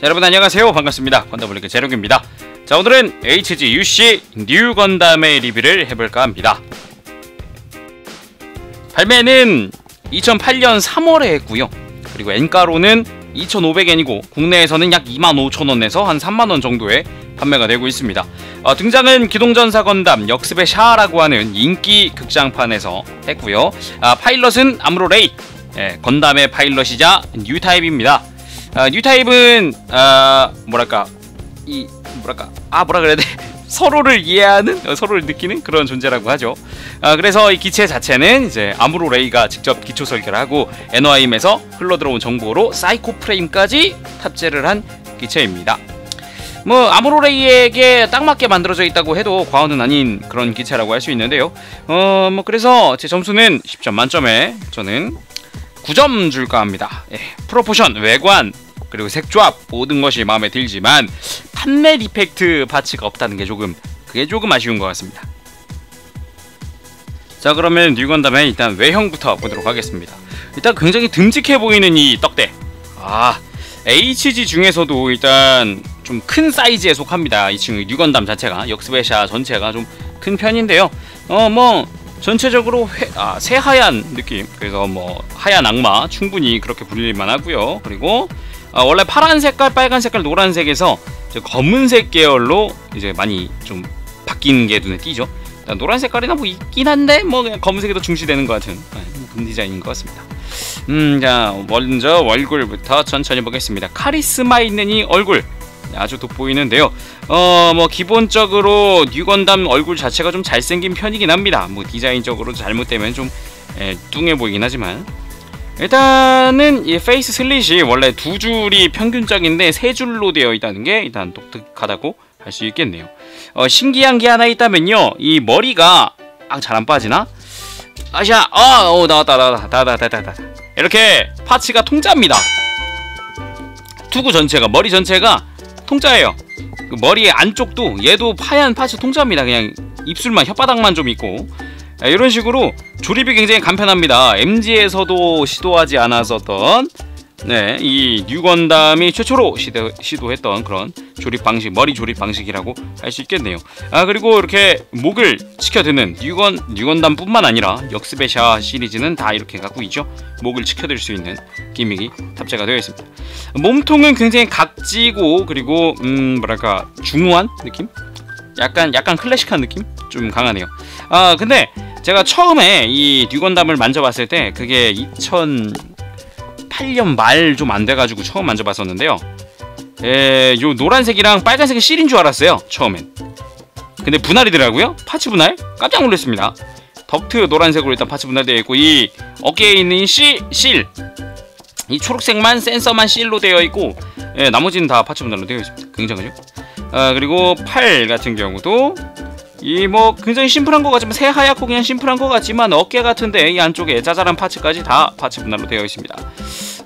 자, 여러분 안녕하세요. 반갑습니다. 건담블리크 제록입니다. 자 오늘은 HG UC 뉴 건담의 리뷰를 해볼까 합니다. 발매는 2008년 3월에 했고요. 그리고 엔가로는 2,500엔이고 국내에서는 약 25,000원에서 한 3만원 정도에 판매가 되고 있습니다. 어, 등장은 기동전사 건담 역습의 샤라고 하는 인기 극장판에서 했고요. 아, 파일럿은 아무로레이. 예, 건담의 파일럿이자 뉴타입입니다 아, 뉴타입은 아, 뭐랄까 이 뭐랄까 아 뭐라 그래야 돼 서로를 이해하는 어, 서로를 느끼는 그런 존재라고 하죠. 아, 그래서 이 기체 자체는 이제 아무로 레이가 직접 기초 설계를 하고 NOIM에서 흘러 들어온 정보로 사이코 프레임까지 탑재를 한 기체입니다. 뭐 아무로 레이에게 딱 맞게 만들어져 있다고 해도 과언은 아닌 그런 기체라고 할 수 있는데요. 어, 뭐 그래서 제 점수는 10점 만점에 저는 9점 줄까 합니다. 예, 프로포션, 외관, 그리고 색조합 모든 것이 마음에 들지만 판매 리펙트 파츠가 없다는 게 조금 그게 조금 아쉬운 것 같습니다. 자 그러면 뉴건담의 일단 외형부터 보도록 하겠습니다. 일단 굉장히 듬직해 보이는 이 떡대. 아 HG 중에서도 일단 좀 큰 사이즈에 속합니다. 이 친구 뉴건담 자체가 역스베샤 전체가 좀 큰 편인데요. 어뭐 전체적으로 회, 아, 새하얀 느낌. 그래서 뭐 하얀 악마 충분히 그렇게 불릴만 하고요. 그리고 아, 원래 파란 색깔, 빨간 색깔, 노란색에서 검은색 계열로 이제 많이 좀 바뀐 게 눈에 띄죠. 노란 색깔이나 뭐 있긴 한데 뭐 그냥 검은색이 더 중시되는 것 같은 금 디자인인 것 같습니다. 음, 자 먼저 얼굴부터 천천히 보겠습니다. 카리스마 있는 이 얼굴 아주 돋보이는데요. 어, 뭐 기본적으로 뉴건담 얼굴 자체가 좀 잘생긴 편이긴 합니다. 뭐 디자인적으로 잘못되면 좀 에, 뚱해 보이긴 하지만 일단은 이 페이스 슬릿이 원래 두 줄이 평균적인데 세 줄로 되어 있다는 게 일단 독특하다고 할 수 있겠네요. 어, 신기한 게 하나 있다면요. 이 머리가 아, 잘 안 빠지나? 아샤, 어, 어 나왔다, 나왔다, 나왔다, 나왔다, 나왔다. 이렇게 파츠가 통짜입니다. 투구 전체가 머리 전체가 통짜예요. 그 머리 안쪽도 얘도 하얀 파츠 통짜입니다. 그냥 입술만 혓바닥만 좀 있고 이런 식으로 조립이 굉장히 간편합니다. MG에서도 시도하지 않았었던 네, 이 뉴건담이 최초로 시도, 시도했던 그런 조립 방식, 머리 조립 방식이라고 할 수 있겠네요. 아 그리고 이렇게 목을 치켜드는 뉴건 뉴건담뿐만 아니라 역스베샤 시리즈는 다 이렇게 갖고 있죠. 목을 치켜들 수 있는 기믹이 탑재가 되어 있습니다. 몸통은 굉장히 각지고 그리고 음 뭐랄까 중후한 느낌? 약간 약간 클래식한 느낌 좀 강하네요. 아 근데 제가 처음에 이 뉴건담을 만져봤을 때 그게 2008년 말 좀 안 돼가지고 처음 만져봤었는데요. 에, 요 노란색이랑 빨간색이 실인 줄 알았어요. 처음엔. 근데 분할이더라고요. 파츠 분할. 깜짝 놀랐습니다. 덕트 노란색으로 일단 파츠 분할되어 있고 이 어깨에 있는 실, 실. 이 초록색만 센서만 실로 되어 있고 예, 나머지는 다 파츠 분할로 되어 있습니다. 굉장하죠? 아, 그리고 팔 같은 경우도 이 뭐 굉장히 심플한 것 같지만 새하얗고 그냥 심플한 것 같지만 어깨 같은데 이 안쪽에 짜잘한 파츠까지 다 파츠 분할로 되어 있습니다.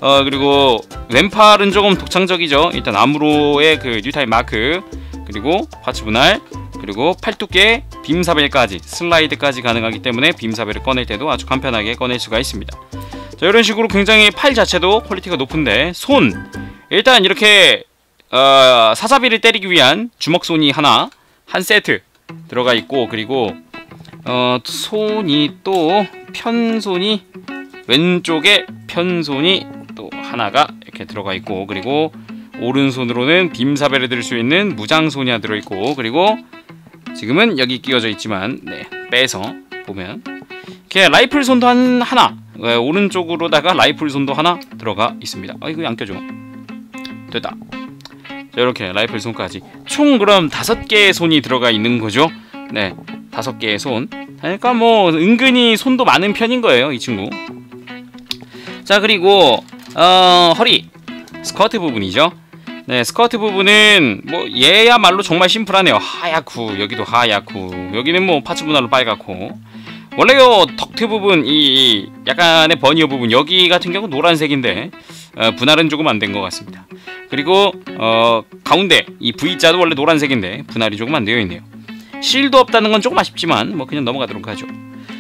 어 그리고 왼팔은 조금 독창적이죠. 일단 아무로의 그 뉴타입 마크 그리고 파츠 분할 그리고 팔두께 빔사벨까지 슬라이드까지 가능하기 때문에 빔사벨을 꺼낼 때도 아주 간편하게 꺼낼 수가 있습니다. 자 이런 식으로 굉장히 팔 자체도 퀄리티가 높은데 손 일단 이렇게 어, 사사비를 때리기 위한 주먹손이 하나 한 세트 들어가 있고 그리고 어, 손이 또 편손이 왼쪽에 편손이 또 하나가 이렇게 들어가 있고 그리고 오른손으로는 빔사벨을 들 수 있는 하나 들어있고 그리고 지금은 여기 끼워져 있지만 네, 빼서 보면 이렇게 라이플 손도 한 하나 네, 오른쪽으로다가 라이플 손도 하나 들어가 있습니다. 아 이거 안 껴줘. 됐다. 자, 이렇게 라이플 손까지. 총 그럼 다섯 개의 손이 들어가 있는 거죠? 네 다섯 개의 손. 그러니까 뭐 은근히 손도 많은 편인 거예요 이 친구. 자 그리고 어, 허리 스커트 부분이죠 네 스커트 부분은 뭐 얘야말로 정말 심플하네요 하얗고 여기도 하얗고 여기는 뭐 파츠 분할로 빨갛고 원래 요 덕트 부분 이 약간의 버니어 부분 여기 같은 경우 노란색인데 어, 분할은 조금 안 된 것 같습니다. 그리고 어, 가운데 이 V자도 원래 노란색인데 분할이 조금 안 되어 있네요. 실도 없다는 건 조금 아쉽지만 뭐 그냥 넘어가도록 하죠.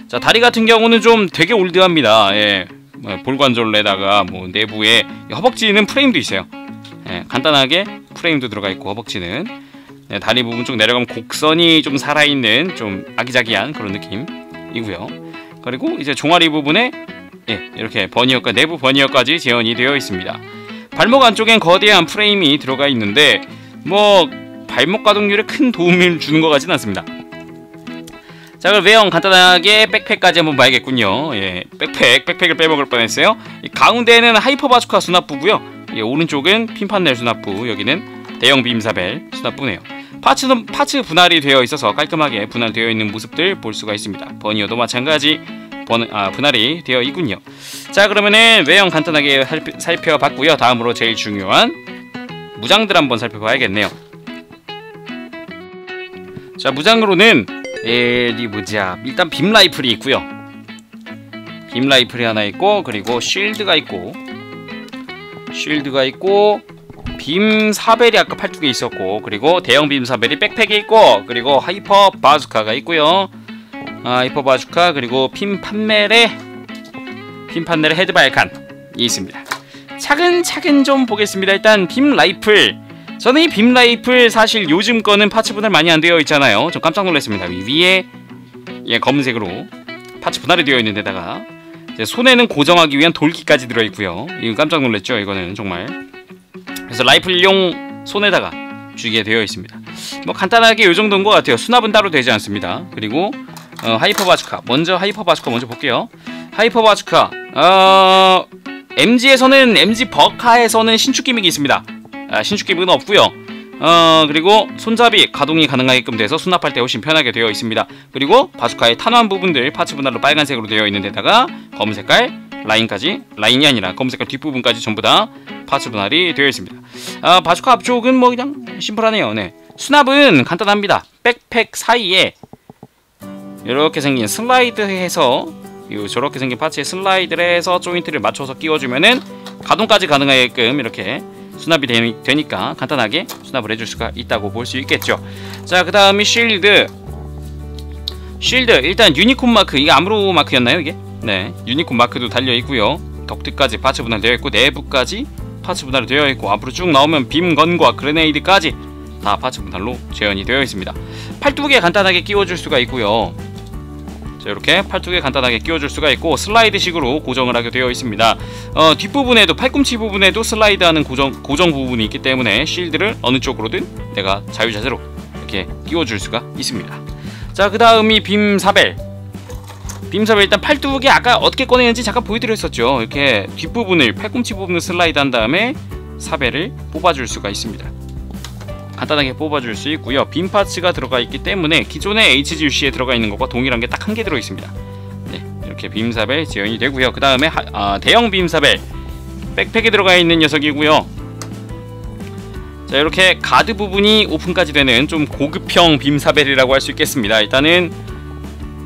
자 다리 같은 경우는 좀 되게 올드합니다. 예. 뭐 볼관절에다가 뭐 내부에 허벅지는 프레임도 있어요. 예, 간단하게 프레임도 들어가 있고 허벅지는 네, 다리 부분 쪽 내려가면 곡선이 좀 살아있는 좀 아기자기한 그런 느낌이고요. 그리고 이제 종아리 부분에 예, 이렇게 버니어까 내부 버니어까지 재현이 되어 있습니다. 발목 안쪽엔 거대한 프레임이 들어가 있는데 뭐 발목 가동률에 큰 도움을 주는 것 같지는 않습니다. 자 그럼 외형 간단하게 백팩까지 한번 봐야겠군요. 예, 백팩, 백팩을 빼먹을 뻔했어요. 가운데는 하이퍼 바주카 수납부고요. 예, 오른쪽은 핀판넬 수납부, 여기는 대형 빔사벨 수납부네요. 파츠는 파츠 분할이 되어 있어서 깔끔하게 분할되어 있는 모습들 볼 수가 있습니다. 버니어도 마찬가지 번, 아, 분할이 되어 있군요. 자 그러면은 외형 간단하게 살펴, 봤고요 다음으로 제일 중요한 무장들 한번 살펴봐야겠네요. 자 무장으로는 에디 보자 일단 빔 라이플이 있고요. 빔 라이플이 하나 있고 그리고 쉴드가 있고 쉴드가 있고 빔 사벨이 아까 팔뚝에 있었고 그리고 대형 빔 사벨이 백팩에 있고 그리고 하이퍼 바주카가 있고요. 아, 하이퍼 바주카 그리고 핀 판넬에 핀 판넬에 헤드 발칸이 있습니다. 차근차근 좀 보겠습니다. 일단 빔 라이플 저는 이 빔 라이플 사실 요즘 거는 파츠 분할 많이 안 되어 있잖아요. 좀 깜짝 놀랐습니다. 위에 예, 검은색으로 파츠 분할이 되어 있는 데다가 손에는 고정하기 위한 돌기까지 들어있고요. 이거 깜짝 놀랐죠. 이거는 정말 그래서 라이플용 손에다가 주게 되어 있습니다. 뭐 간단하게 이 정도인 것 같아요. 수납은 따로 되지 않습니다. 그리고 어, 하이퍼 바주카 먼저 하이퍼 바주카 먼저 볼게요. 하이퍼 바주카 어, MG에서는 MG 버카에서는 신축 기믹이 있습니다. 아, 신축 기믹은 없고요. 어 그리고 손잡이 가동이 가능하게끔 돼서 수납할 때 훨씬 편하게 되어 있습니다. 그리고 바주카의 탄환 부분들 파츠 분할로 빨간색으로 되어 있는 데다가 검은 색깔 라인까지 라인이 아니라 검은 색깔 뒷부분까지 전부 다 파츠 분할이 되어 있습니다. 아, 바주카 앞쪽은 뭐 그냥 심플하네요. 네. 수납은 간단합니다. 백팩 사이에 이렇게 생긴 슬라이드 해서 요 저렇게 생긴 파츠에 슬라이드를 해서 조인트를 맞춰서 끼워주면은 가동까지 가능하게끔 이렇게 수납이 되, 니까 간단하게 수납을 해줄 수가 있다고 볼 수 있겠죠. 자그 다음이 쉴드. 쉴드. 일단 유니콘 마크. 이게 아무로 마크였나요 이게? 네. 유니콘 마크도 달려있고요. 덕트까지 파츠 분할 되어 있고 내부까지 파츠 분할이 되어 있고 앞으로 쭉 나오면 빔건과 그레네이드까지 다 파츠 분할로 재현이 되어 있습니다. 팔뚝에 간단하게 끼워줄 수가 있고요 자 이렇게 팔뚝에 간단하게 끼워줄 수가 있고 슬라이드식으로 고정을 하게 되어 있습니다. 어, 뒷부분에도 팔꿈치 부분에도 슬라이드하는 고정, 고정 부분이 있기 때문에 실드를 어느 쪽으로든 내가 자유자재로 이렇게 끼워줄 수가 있습니다. 자 그 다음이 빔사벨. 빔사벨 일단 팔뚝에 아까 어떻게 꺼내는지 잠깐 보여드렸었죠. 이렇게 뒷부분을 팔꿈치 부분을 슬라이드 한 다음에 사벨을 뽑아줄 수가 있습니다 간단하게 뽑아줄 수 있고요. 빔 파츠가 들어가 있기 때문에 기존의 HGUC에 들어가 있는 것과 동일한 게 딱 한 개 들어있습니다. 네, 이렇게 빔사벨 지원이 되고요. 그 다음에 아, 대형 빔사벨 백팩에 들어가 있는 녀석이고요. 자 이렇게 가드 부분이 오픈까지 되는 좀 고급형 빔사벨이라고 할 수 있겠습니다. 일단은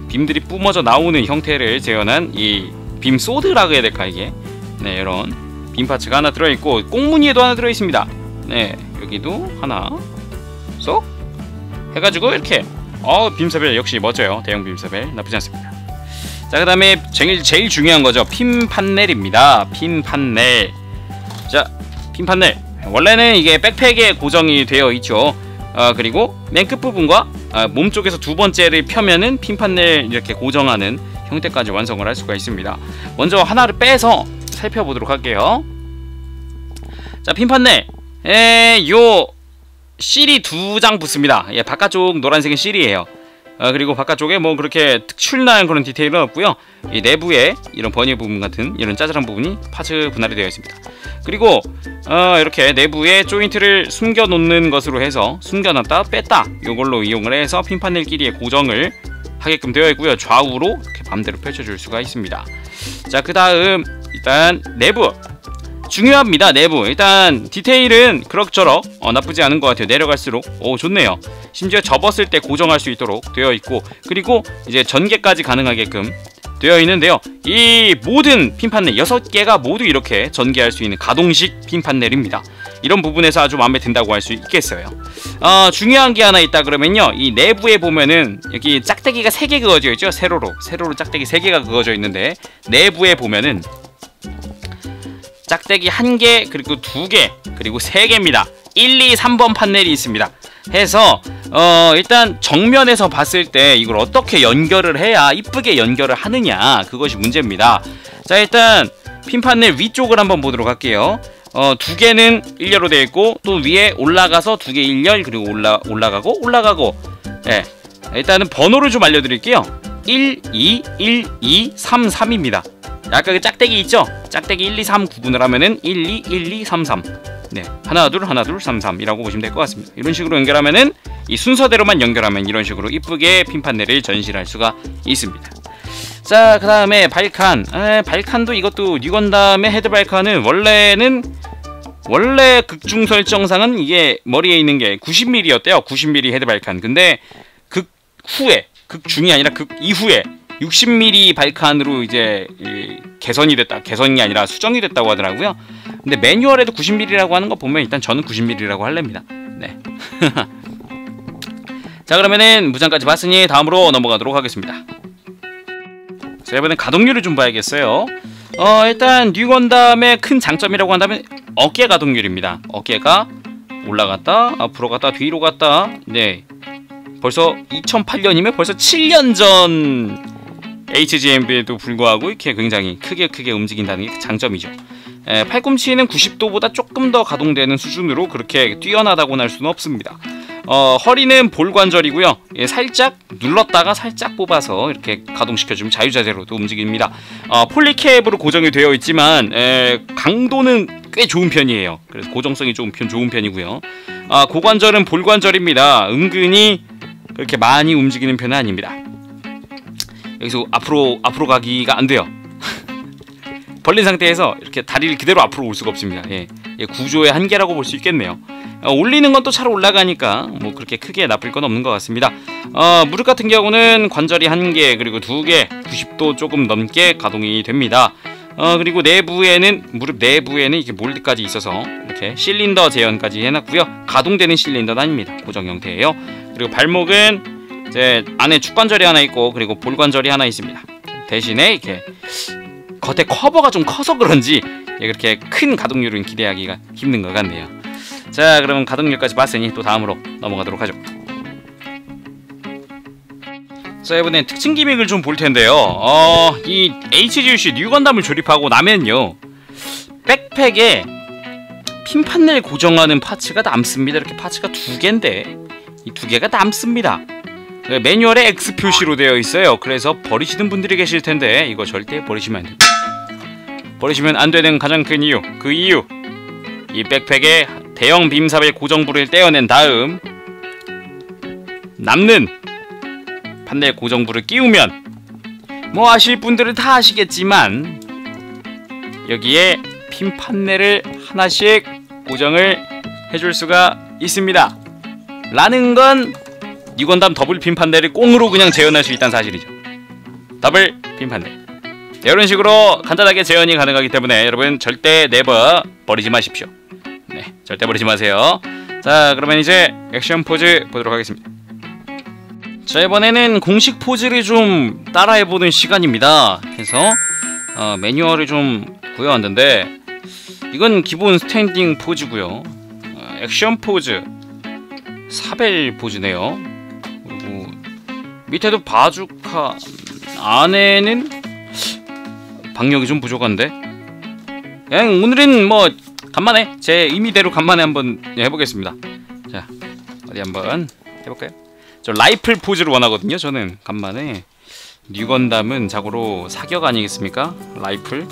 빔들이 뿜어져 나오는 형태를 재현한 이 빔 소드라고 해야 될까 이게? 네 이런 빔 파츠가 하나 들어있고 꽁무니에도 하나 들어있습니다. 네 여기도 하나 쏙 해가지고 이렇게. 어 빔사벨 역시 멋져요. 대형 빔사벨. 나쁘지 않습니다. 자 그 다음에 제일, 제일 중요한 거죠. 핀 판넬입니다. 핀 판넬. 자핀 판넬. 원래는 이게 백팩에 고정이 되어 있죠. 어, 그리고 맨 끝부분과 어, 몸 쪽에서 두 번째를 펴면은 핀 판넬 이렇게 고정하는 형태까지 완성을 할 수가 있습니다. 먼저 하나를 빼서 살펴보도록 할게요. 자 핀판넬 에, 요 실이 두 장 붙습니다. 예, 바깥쪽 노란색은 실이에요. 어, 그리고 바깥쪽에 뭐 그렇게 특출난 그런 디테일은 없고요. 이 내부에 이런 버니 부분 같은 이런 짜잘한 부분이 파츠 분할이 되어 있습니다. 그리고 어, 이렇게 내부에 조인트를 숨겨 놓는 것으로 해서 숨겨놨다 뺐다 이걸로 이용을 해서 핀판넬끼리의 고정을 하게끔 되어 있고요. 좌우로 이렇게 맘대로 펼쳐줄 수가 있습니다. 자, 그 다음 일단 내부 중요합니다 내부. 일단 디테일은 그럭저럭 어, 나쁘지 않은 것 같아요. 내려갈수록. 오 좋네요. 심지어 접었을 때 고정할 수 있도록 되어 있고 그리고 이제 전개까지 가능하게끔 되어 있는데요. 이 모든 핀판넬 6개가 모두 이렇게 전개할 수 있는 가동식 핀판넬입니다. 이런 부분에서 아주 마음에 든다고 할 수 있겠어요. 어, 중요한 게 하나 있다 그러면요. 이 내부에 보면은 여기 짝대기가 3개 그어져 있죠? 세로로. 세로로 짝대기 3개가 그어져 있는데 내부에 보면은 짝대기 1개 그리고 2개 그리고 3개입니다. 1, 2, 3번 판넬이 있습니다. 해서 어 일단 정면에서 봤을 때 이걸 어떻게 연결을 해야 이쁘게 연결을 하느냐 그것이 문제입니다. 자 일단 핀 판넬 위쪽을 한번 보도록 할게요. 어, 두 개는 1열로 되어 있고 또 위에 올라가서 두 개 1열 그리고 올라, 올라가고 올라가고. 예. 일단은 번호를 좀 알려 드릴게요. 1, 2, 1, 2, 3, 3입니다 아까 그 짝대기 있죠? 짝대기 1, 2, 3 구분을 하면은 1, 2, 1, 2, 3, 3 네, 하나 둘 하나 둘 3, 3이라고 보시면 될 것 같습니다 이런 식으로 연결하면은 이 순서대로만 연결하면 이런 식으로 이쁘게 핀판넬을 전시할 수가 있습니다 자, 그 다음에 발칸. 에, 발칸도 이것도 뉴건담의 헤드 발칸은 원래는 원래 극중 설정상은 이게 머리에 있는 게 90mm였대요. 90mm 헤드 발칸. 근데 극 후에 극중이 아니라 극 이후에 60mm 발칸으로 이제 개선이 됐다. 개선이 아니라 수정이 됐다고 하더라고요. 근데 매뉴얼에도 90mm라고 하는 거 보면 일단 저는 90mm라고 할랍니다. 네. 자 그러면은 무장까지 봤으니 다음으로 넘어가도록 하겠습니다. 자 이번엔 가동률을 좀 봐야겠어요 어 일단 뉴건담의 큰 장점이라고 한다면 어깨 가동률입니다 어깨가 올라갔다 앞으로 갔다 뒤로 갔다 네 벌써 2008년이면 벌써 7년 전 HGMB에도 불구하고 이렇게 굉장히 크게 크게 움직인다는 게 장점이죠 에, 팔꿈치는 90도보다 조금 더 가동되는 수준으로 그렇게 뛰어나다고 할 수는 없습니다 어, 허리는 볼 관절이고요. 예, 살짝 눌렀다가 살짝 뽑아서 이렇게 가동시켜주면 자유자재로도 움직입니다. 어, 폴리캡으로 고정이 되어 있지만 에, 강도는 꽤 좋은 편이에요. 그래서 고정성이 좀 편, 좋은 편이고요. 아, 고관절은 볼 관절입니다. 은근히 그렇게 많이 움직이는 편은 아닙니다. 여기서 앞으로 앞으로 가기가 안 돼요. 벌린 상태에서 이렇게 다리를 그대로 앞으로 올 수가 없습니다. 예, 예 구조의 한계라고 볼 수 있겠네요. 어, 올리는 건또잘 올라가니까 뭐 그렇게 크게 나쁠 건 없는 것 같습니다 어, 무릎 같은 경우는 관절이 한 개 그리고 두 개 90도 조금 넘게 가동이 됩니다 어, 그리고 내부에는 무릎 내부에는 이렇게 몰드까지 있어서 이렇게 실린더 제연까지 해놨고요 가동되는 실린더는 아닙니다 고정 형태예요 그리고 발목은 이제 안에 축관절이 하나 있고 그리고 볼관절이 하나 있습니다. 대신에 이렇게 겉에 커버가 좀 커서 그런지 그렇게 큰 가동률은 기대하기가 힘든 것 같네요. 자 그러면 가동률까지 봤으니 또 다음으로 넘어가도록 하죠. 자 이번엔 특징 기믹을 좀 볼 텐데요. 어, 이 HGUC 뉴건담을 조립하고 나면요. 백팩에 핀 판넬 고정하는 파츠가 남습니다. 이렇게 파츠가 두 개인데 이 두 개가 남습니다 네, 매뉴얼에 X 표시로 되어 있어요. 그래서 버리시는 분들이 계실 텐데 이거 절대 버리시면 안 됩니다. 버리시면 안 되는 가장 큰 이유 그 이유. 이 백팩에 대형 빔삽의 고정부를 떼어낸 다음 남는 판넬 고정부를 끼우면 뭐 아실 분들은 다 아시겠지만 여기에 핀 판넬을 하나씩 고정을 해줄 수가 있습니다. 라는 건 니건담 더블 핀 판넬을 꽁으로 그냥 재현할 수 있다는 사실이죠 더블 핀 판넬 이런 식으로 간단하게 재현이 가능하기 때문에 여러분 절대 네버 버리지 마십시오 네, 절대 버리지 마세요. 자, 그러면 이제 액션 포즈 보도록 하겠습니다. 자, 이번에는 공식 포즈를 좀 따라해보는 시간입니다. 그래서 어, 매뉴얼을 좀 구해왔는데 이건 기본 스탠딩 포즈고요. 어, 액션 포즈, 사벨 포즈네요. 밑에도 바주카 안에는 방력이 좀 부족한데 그냥 오늘은 뭐 간만에 제 의미대로 간만에 한번 해보겠습니다 자 어디 한번 해볼까요? 저 라이플 포즈를 원하거든요 저는 간만에 뉴건담은 자고로 사격 아니겠습니까? 라이플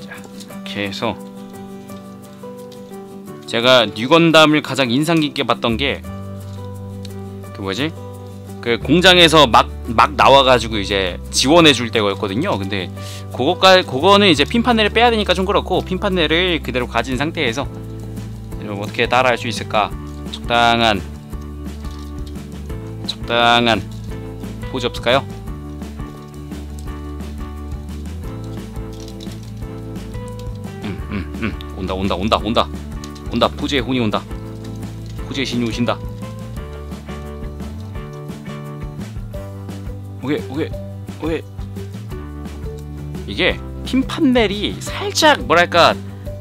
자 이렇게 해서 제가 뉴건담을 가장 인상 깊게 봤던 게 그 뭐지? 그 공장에서 막, 막 나와가지고 이제 지원해 줄 때였거든요. 근데 그거까 그거는 이제 핀 판넬을 빼야 되니까 좀 그렇고 핀 판넬을 그대로 가진 상태에서 어떻게 따라할 수 있을까? 적당한 적당한 포즈 없을까요? 음, 음, 음. 온다, 온다, 온다, 온다. 온다. 포즈의 혼이 온다. 포즈의 신이 오신다. 오케이, 오케이, 오케이. 이게 핀판넬이 살짝 뭐랄까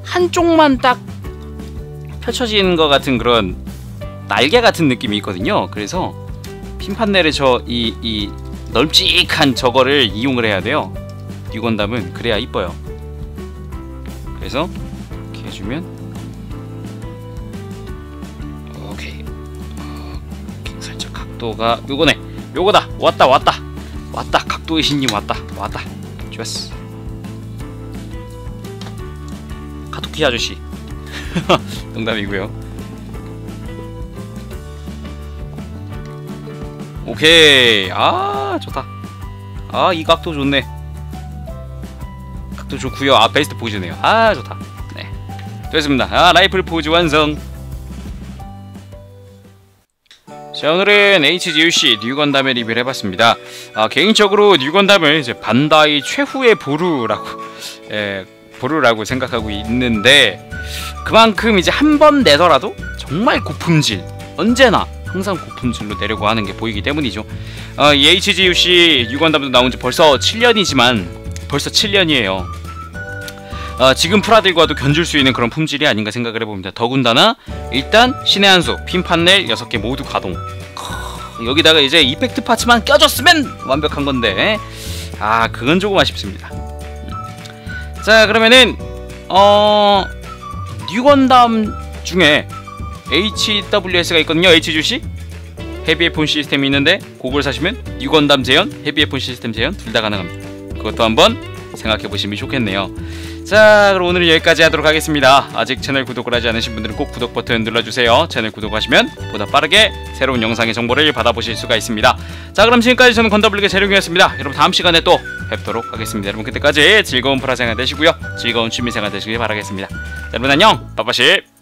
한쪽만 딱 펼쳐진 것 같은 그런 날개 같은 느낌이 있거든요. 그래서 핀판넬의 저이 이 널찍한 저거를 이용을 해야 돼요. 뉴건담은 그래야 이뻐요. 그래서 이렇게 해주면 오케이. 오케이. 살짝 각도가 요거네. 요거다. 왔다 왔다 왔다. 각도의 신님 왔다 왔다. 좋았어. 카토키 아저씨. 농담이고요. 오케이. 아 좋다. 아 이 각도 좋네. 각도 좋고요. 아 베스트 포즈네요. 아 좋다. 네 됐습니다. 아 라이플 포즈 완성. 자 오늘은 HGUC 뉴건담의 리뷰를 해봤습니다. 아, 개인적으로 뉴건담을 이제 반다이 최후의 보루라고 예, 보루라고 생각하고 있는데 그만큼 이제 한 번 내더라도 정말 고품질 언제나 항상 고품질로 내려고 하는 게 보이기 때문이죠. 어, 이 HGUC 뉴건담도 나온 지 벌써 7년이지만 벌써 7년이에요. 어, 지금 프라들과도 견줄 수 있는 그런 품질이 아닌가 생각을 해봅니다. 더군다나 일단 신의 한수 핀 판넬 6개 모두 가동 크, 여기다가 이제 이펙트 파츠만 껴줬으면 완벽한 건데 아 그건 조금 아쉽습니다. 자 그러면은 어 뉴건담 중에 HWS가 있거든요. HGC 헤비 폰 시스템이 있는데 그걸 사시면 뉴건담 재현, 헤비 폰 시스템 재현 둘 다 가능합니다. 그것도 한번 생각해 보시면 좋겠네요. 자 그럼 오늘은 여기까지 하도록 하겠습니다. 아직 채널 구독을 하지 않으신 분들은 꼭 구독 버튼 눌러주세요. 채널 구독하시면 보다 빠르게 새로운 영상의 정보를 받아보실 수가 있습니다. 자 그럼 지금까지 저는 건더블릭의 재룡이었습니다. 여러분 다음 시간에 또 뵙도록 하겠습니다. 여러분 그때까지 즐거운 프라생활 되시고요. 즐거운 취미생활 되시길 바라겠습니다. 자, 여러분 안녕. 빠빠십